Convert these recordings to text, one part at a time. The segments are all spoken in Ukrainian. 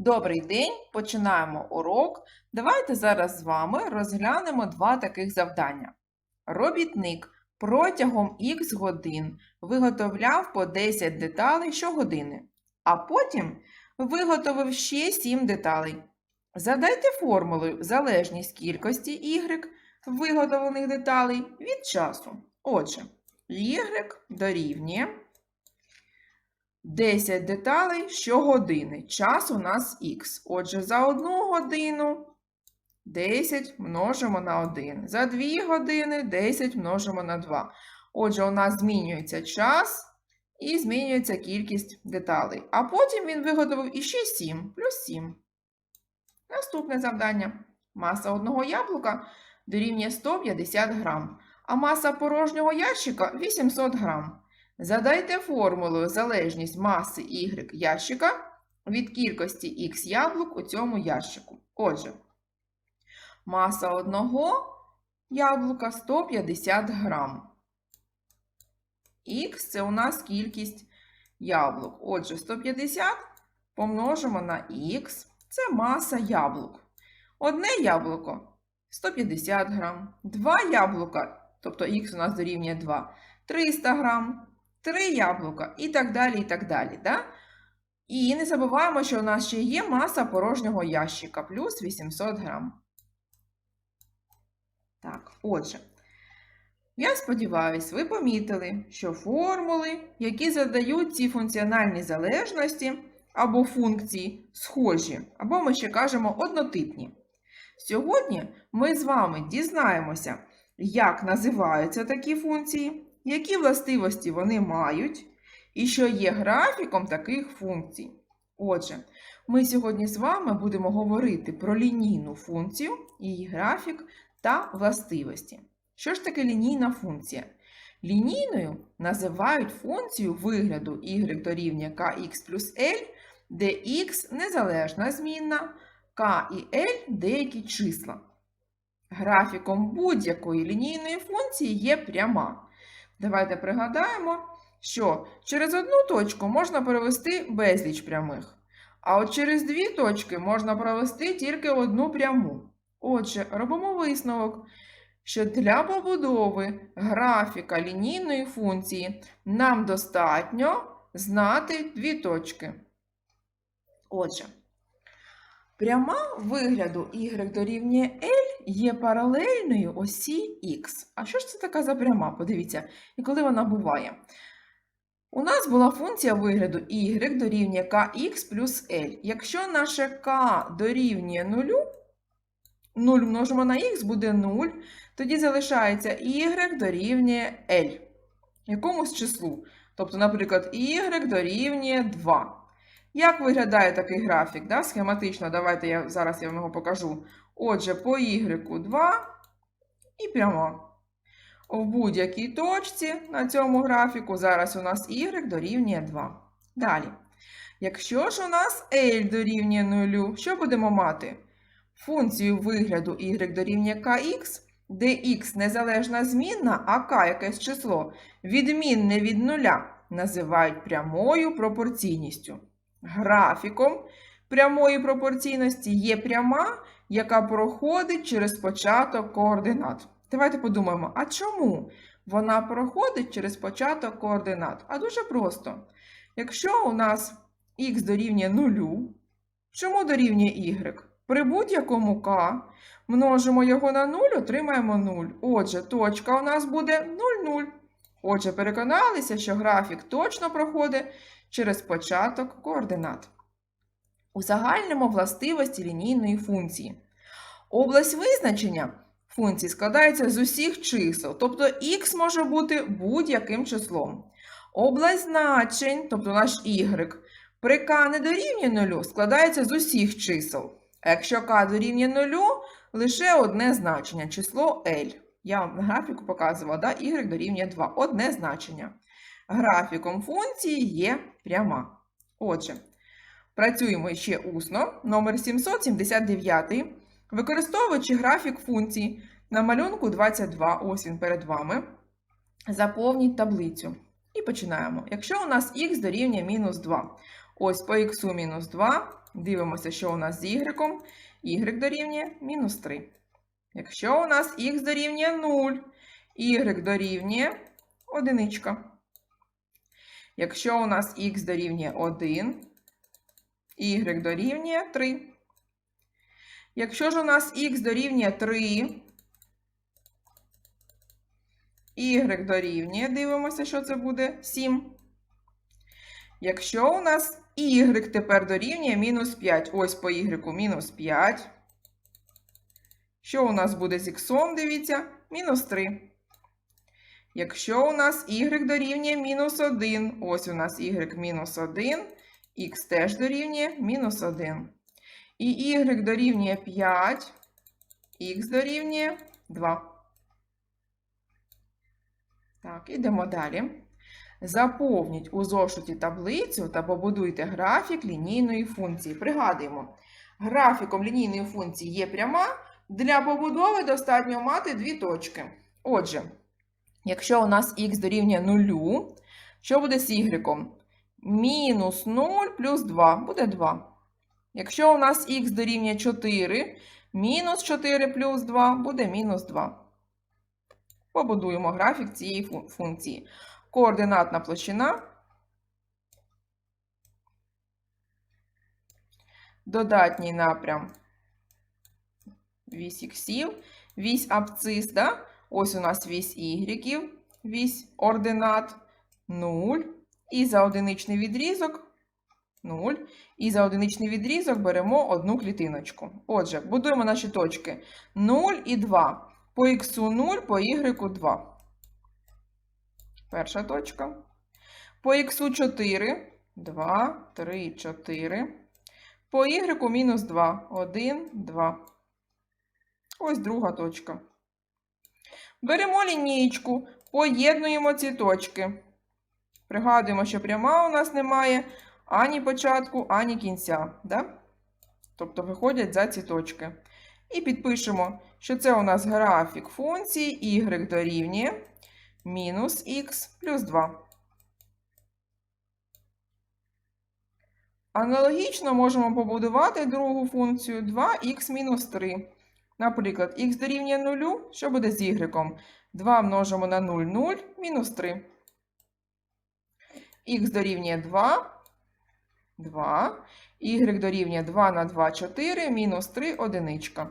Добрий день! Починаємо урок. Давайте зараз з вами розглянемо два таких завдання. Робітник протягом х годин виготовляв по 10 деталей щогодини, а потім виготовив ще 7 деталей. Задайте формулою залежність кількості y виготовлених деталей від часу. Отже, y дорівнює 10 деталей щогодини. Час у нас х. Отже, за одну годину 10 множимо на 1. За 2 години 10 множимо на 2. Отже, у нас змінюється час і змінюється кількість деталей. А потім він виготовив іще 7 плюс 7. Наступне завдання. Маса одного яблука дорівнює 150 грам, а маса порожнього ящика 800 грам. Задайте формулою залежність маси y ящика від кількості х яблук у цьому ящику. Отже, маса одного яблука 150 грам. Х це у нас кількість яблук. Отже, 150 помножимо на х це маса яблук. Одне яблуко 150 грам, два яблука, тобто х у нас дорівнює 2, 300 грам. Три яблука і так далі, і так далі. Да? І не забуваємо, що у нас ще є маса порожнього ящика плюс 800 грам. Так, отже, я сподіваюся, ви помітили, що формули, які задають ці функціональні залежності або функції, схожі, або ми ще кажемо однотипні. Сьогодні ми з вами дізнаємося, як називаються такі функції які властивості вони мають, і що є графіком таких функцій. Отже, ми сьогодні з вами будемо говорити про лінійну функцію, її графік та властивості. Що ж таке лінійна функція? Лінійною називають функцію вигляду y дорівнює kx плюс L, де x незалежна змінна, k і L деякі числа. Графіком будь-якої лінійної функції є пряма. Давайте пригадаємо, що через одну точку можна провести безліч прямих, а от через дві точки можна провести тільки одну пряму. Отже, робимо висновок, що для побудови графіка лінійної функції нам достатньо знати дві точки. Отже, пряма вигляду y дорівнює L є паралельною осі Х. А що ж це така за пряма? Подивіться, і коли вона буває? У нас була функція вигляду y дорівнює kx плюс L. Якщо наше k дорівнює 0, 0 множимо на х буде 0, тоді залишається y дорівнює L. Якомусь числу. Тобто, наприклад, y дорівнює 2. Як виглядає такий графік? Да? Схематично, давайте я зараз я вам його покажу. Отже, по y 2 і прямо. В будь-якій точці на цьому графіку зараз у нас y дорівнює 2. Далі. Якщо ж у нас L дорівнює 0, що будемо мати? Функцію вигляду y дорівнює kx, де x незалежна змінна, а k якесь число відмінне від нуля, називають прямою пропорційністю. Графіком прямої пропорційності є пряма, яка проходить через початок координат. Давайте подумаємо, а чому вона проходить через початок координат? А дуже просто. Якщо у нас х дорівнює 0, чому дорівнює y? При будь-якому k множимо його на 0, отримаємо 0. Отже, точка у нас буде 0,0. Отже, переконалися, що графік точно проходить через початок координат. Узагальнимо властивості лінійної функції. Область визначення функції складається з усіх чисел, тобто х може бути будь-яким числом. Область значень, тобто наш y, при k не дорівнює 0, складається з усіх чисел. А якщо k дорівнює 0, лише одне значення число L. Я вам графіку показувала, да? y дорівнює 2. Одне значення. Графіком функції є пряма. Отже, працюємо ще усно. Номер 779. Використовуючи графік функції на малюнку 22, ось він перед вами, заповніть таблицю. І починаємо. Якщо у нас х дорівнює мінус 2, ось по х мінус 2 дивимося, що у нас з y. y дорівнює мінус 3. Якщо у нас х дорівнює 0, y дорівнює 1. Якщо у нас х дорівнює 1, y дорівнює 3. Якщо ж у нас х дорівнює 3, y дорівнює, дивимося, що це буде 7. Якщо у нас y тепер дорівнює мінус 5, ось по y мінус 5. Що у нас буде з х, дивіться, мінус 3. Якщо у нас y дорівнює мінус 1, ось у нас y мінус 1, х теж дорівнює мінус 1. І y дорівнює 5, х дорівнює 2. Так, ідемо далі. Заповніть у зошиті таблицю та побудуйте графік лінійної функції. Пригадуємо, графіком лінійної функції є пряма. Для побудови достатньо мати дві точки. Отже, якщо у нас х дорівнює 0, що буде з y? Мінус 0 плюс 2 буде 2. Якщо у нас х дорівнює 4, мінус 4 плюс 2 буде мінус 2. Побудуємо графік цієї функції. Координатна площина. Додатній напрям вісь іксів, вісь абцис, да? ось у нас вісь ігреків, вісь ординат 0. І за одиничний відрізок 0. І за одиничний відрізок беремо одну клітиночку. Отже, будуємо наші точки 0 і 2. По х 0, по y 2. Перша точка. По х 4, 2, 3, 4. По y мінус 2, 1, 2. Ось друга точка. Беремо лінієчку, поєднуємо ці точки. Пригадуємо, що пряма у нас немає ані початку, ані кінця. Да? Тобто виходять за ці точки. І підпишемо, що це у нас графік функції y дорівнює мінус х плюс 2. Аналогічно можемо побудувати другу функцію 2х мінус 3. Наприклад, х дорівнює 0, що буде з y? 2 множимо на 0, 0, мінус 3. Х дорівнює 2, 2. Y дорівнює 2 на 2, 4, мінус 3, одиничка.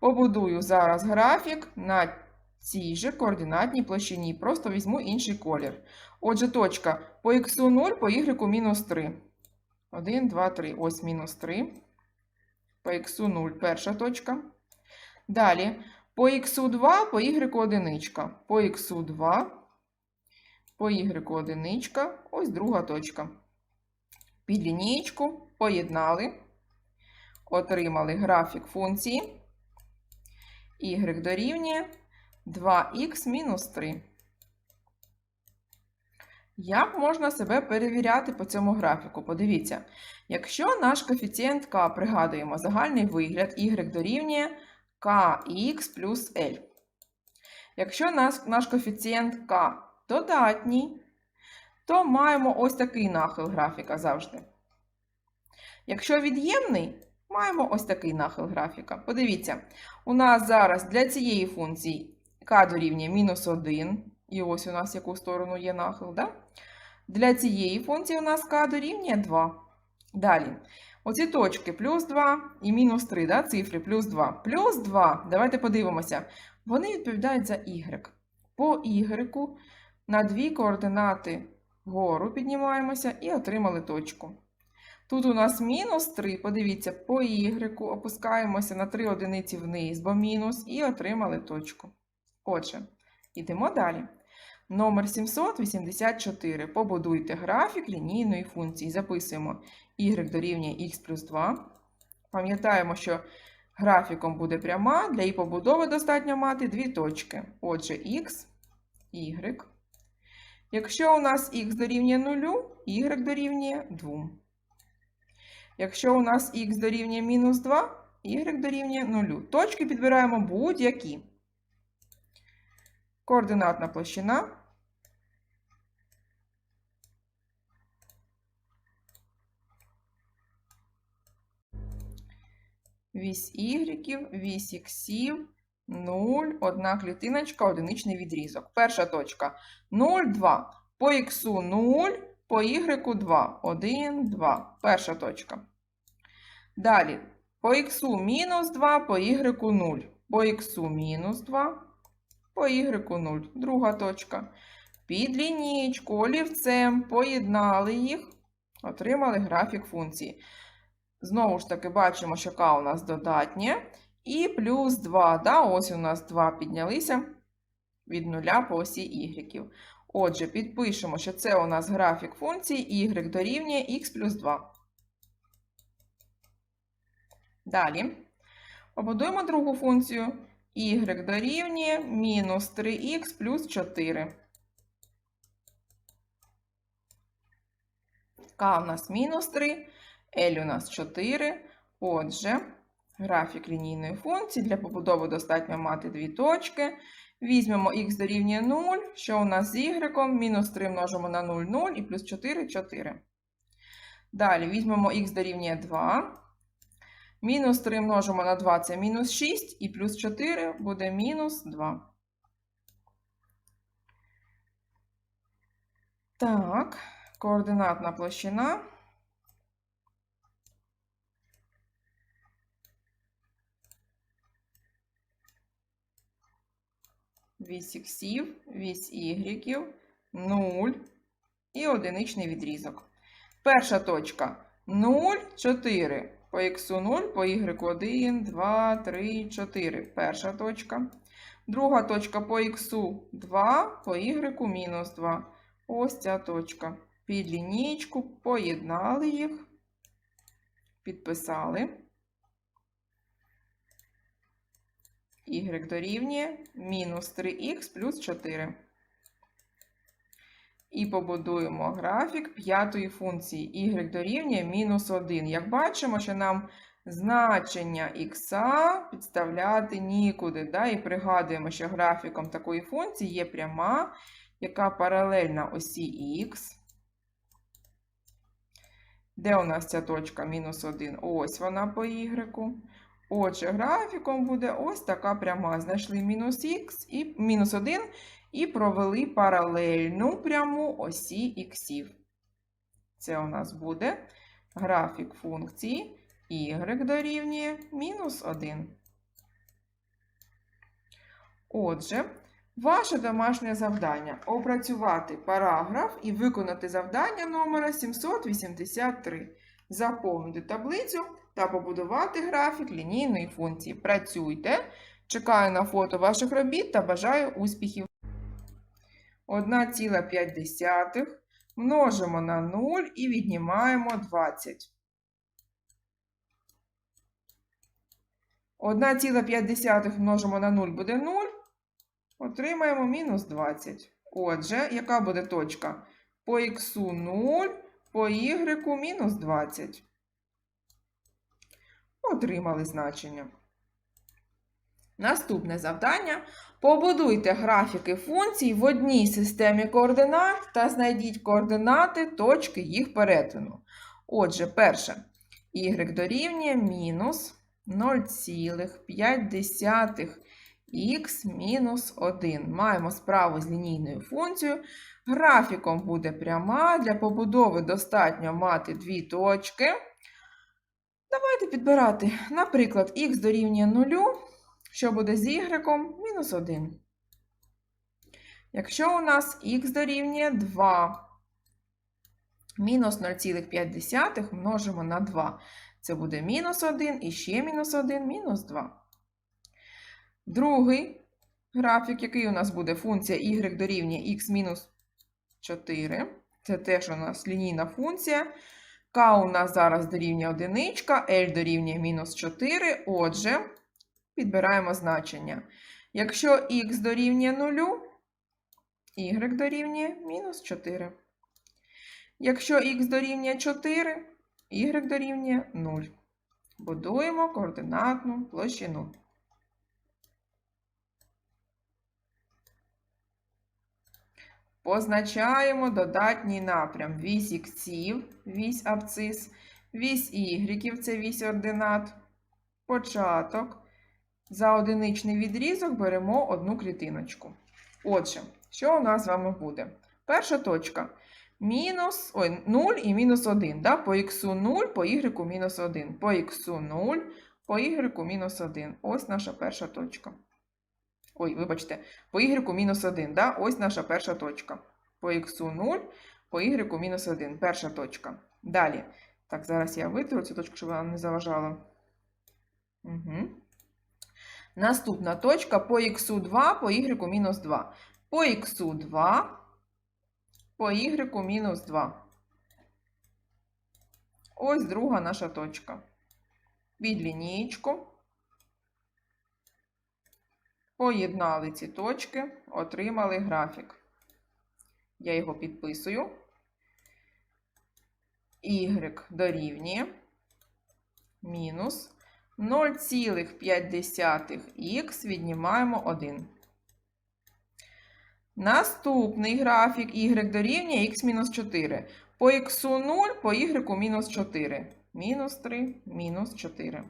Побудую зараз графік на цій же координатній площині. Просто візьму інший колір. Отже, точка по х 0, по y мінус 3. 1, 2, 3. Ось мінус 3. По х 0 перша точка. Далі по х 2, по y одиничка. По х 2, по y одиничка. Ось друга точка. Під лінієчку поєднали, отримали графік функції. y дорівнює 2х мінус 3. Як можна себе перевіряти по цьому графіку? Подивіться, якщо наш коефіцієнт k, пригадуємо, загальний вигляд y дорівнює kx плюс L. Якщо наш, наш коефіцієнт k додатній, то маємо ось такий нахил графіка завжди. Якщо від'ємний, маємо ось такий нахил графіка. Подивіться, у нас зараз для цієї функції k дорівнює мінус 1, і ось у нас яку сторону є нахил. Да? Для цієї функції у нас k дорівнює 2. Далі. Оці точки плюс 2 і мінус 3, да, цифри плюс 2. Плюс 2, давайте подивимося, вони відповідають за y. По y на дві координати вгору піднімаємося і отримали точку. Тут у нас мінус 3, подивіться, по y опускаємося на 3 одиниці вниз, бо мінус, і отримали точку. Отже, йдемо далі. Номер 784. Побудуйте графік лінійної функції. Записуємо y дорівнює х плюс 2. Пам'ятаємо, що графіком буде пряма, для її побудови достатньо мати дві точки. Отже, х, y. Якщо у нас х дорівнює 0, y дорівнює 2. Якщо у нас х дорівнює мінус 2, y дорівнює 0. Точки підбираємо будь-які. Координатна площина. Вісь y, вісь іксів, 0, одна клітиночка, одиничний відрізок. Перша точка 0, 2. По х 0, по y 2. 1, 2. Перша точка. Далі. По х мінус 2, по y 0. По х мінус 2, по y 0. Друга точка. Під лінійку олівцем поєднали їх, отримали графік функції. Знову ж таки, бачимо, що k у нас додатнє. І плюс 2. Да? Ось у нас 2 піднялися від 0 по осі y. Отже, підпишемо, що це у нас графік функції y дорівнює x плюс 2. Далі. Побудуємо другу функцію. y дорівнює мінус 3х плюс 4. К у нас мінус 3, L у нас 4. Отже, графік лінійної функції для побудови достатньо мати дві точки. Візьмемо х дорівнює 0, що у нас з y, мінус 3 множимо на 0, 0 і плюс 4 4. Далі візьмемо х дорівнює 2. Мінус 3 множимо на 2 це мінус 6, і плюс 4 буде мінус 2. Так, координатна площина. Вісь іксів, вісь ігріків, 0 і одиничний відрізок. Перша точка 0, 4. По х 0, по y 1, 2, 3, 4. Перша точка. Друга точка по х 2, по y мінус 2. Ось ця точка. Під лінійку поєднали їх, підписали. Y дорівнює мінус 3х плюс 4. І побудуємо графік п'ятої функції y дорівнює мінус 1. Як бачимо, що нам значення х підставляти нікуди. Да? І пригадуємо, що графіком такої функції є пряма, яка паралельна осі х. Де у нас ця точка мінус 1? Ось вона по y. Отже, графіком буде ось така пряма. Знайшли мінус х і мінус 1 і провели паралельну пряму осі іксів. Це у нас буде графік функції y дорівнює мінус 1. Отже, ваше домашнє завдання опрацювати параграф і виконати завдання номера 783. Заповнити таблицю та побудувати графік лінійної функції. Працюйте! Чекаю на фото ваших робіт та бажаю успіхів! 1,5 множимо на 0 і віднімаємо 20. 1,5 множимо на 0 буде 0. Отримаємо мінус 20. Отже, яка буде точка? По х 0, по y мінус 20. Отримали значення. Наступне завдання. Побудуйте графіки функцій в одній системі координат та знайдіть координати точки їх перетину. Отже, перше, y дорівнює мінус 0,5 х мінус 1. Маємо справу з лінійною функцією. Графіком буде пряма. Для побудови достатньо мати дві точки. Давайте підбирати, наприклад, х дорівнює 0. Що буде з y? Мінус 1. Якщо у нас х дорівнює 2, мінус 0,5 множимо на 2. Це буде мінус 1 і ще мінус 1, мінус 2. Другий графік, який у нас буде функція y дорівнює х мінус 4. Це теж у нас лінійна функція. У нас зараз дорівнює 1, L дорівнює мінус 4. Отже, підбираємо значення. Якщо х дорівнює 0, y дорівнює мінус 4. Якщо х дорівнює 4, y дорівнює 0. Будуємо координатну площину. Позначаємо додатній напрям. Вісь іксів, вісь абцис, вісь ігріків – це вісь ординат. початок. За одиничний відрізок беремо одну клітиночку. Отже, що у нас з вами буде? Перша точка. Мінус, ой, 0 і мінус 1. Да? По х 0, по y мінус 1. По х 0, по y мінус 1. Ось наша перша точка. Ой, вибачте, по y мінус 1. Да? Ось наша перша точка. По х 0, по y мінус 1. Перша точка. Далі. Так, зараз я витру цю точку, щоб вона не заважала. Угу. Наступна точка по х 2, по y мінус 2. По х 2, по y мінус 2. Ось друга наша точка. Від лінійку. Поєднали ці точки, отримали графік. Я його підписую. Y дорівнює мінус 0,5х віднімаємо 1. Наступний графік y дорівнює х-4. По х 0, по y мінус 4. Мінус 3, мінус 4.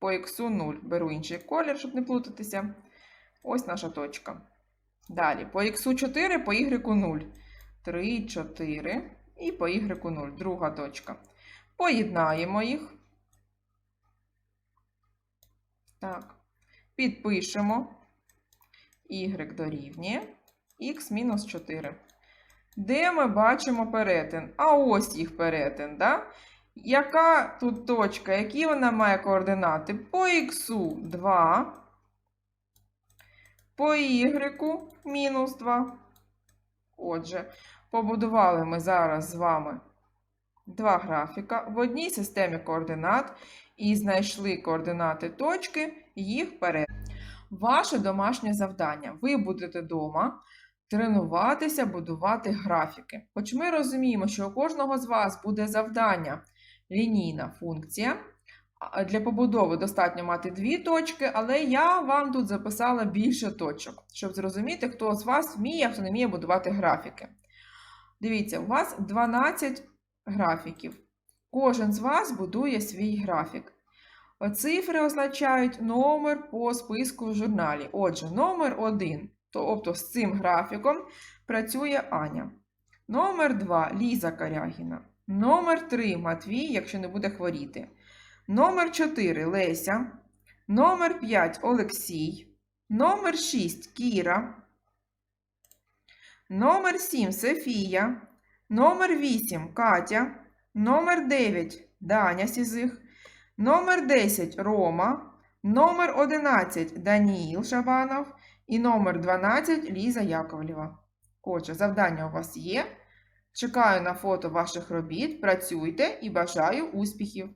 По х 0 беру інший колір, щоб не плутатися. Ось наша точка. Далі, по х 4, по y 0. 3, 4 і по y 0. Друга точка. Поєднаємо їх. Так. Підпишемо y дорівнює х мінус 4. Де ми бачимо перетин? А ось їх перетин, да? Яка тут точка? Які вона має координати? По х 2, по y мінус 2. Отже, побудували ми зараз з вами два графіка в одній системі координат і знайшли координати точки, їх перетин. Ваше домашнє завдання. Ви будете вдома тренуватися, будувати графіки. Хоч ми розуміємо, що у кожного з вас буде завдання лінійна функція. Для побудови достатньо мати дві точки, але я вам тут записала більше точок, щоб зрозуміти, хто з вас вміє, хто не вміє будувати графіки. Дивіться, у вас 12 графіків. Кожен з вас будує свій графік. Цифри означають номер по списку в журналі. Отже, номер 1, тобто з цим графіком працює Аня. Номер 2 Ліза Карягіна. Номер 3 Матвій, якщо не буде хворіти. Номер 4 Леся. Номер 5 Олексій. Номер 6 Кіра. Номер 7 Софія. Номер 8 Катя. Номер 9 Даня Сізих. Номер 10 Рома. Номер 11 Даніїл Шабанов. І номер 12 Ліза Яковлєва. Отже, завдання у вас є. Чекаю на фото ваших робіт. Працюйте і бажаю успіхів!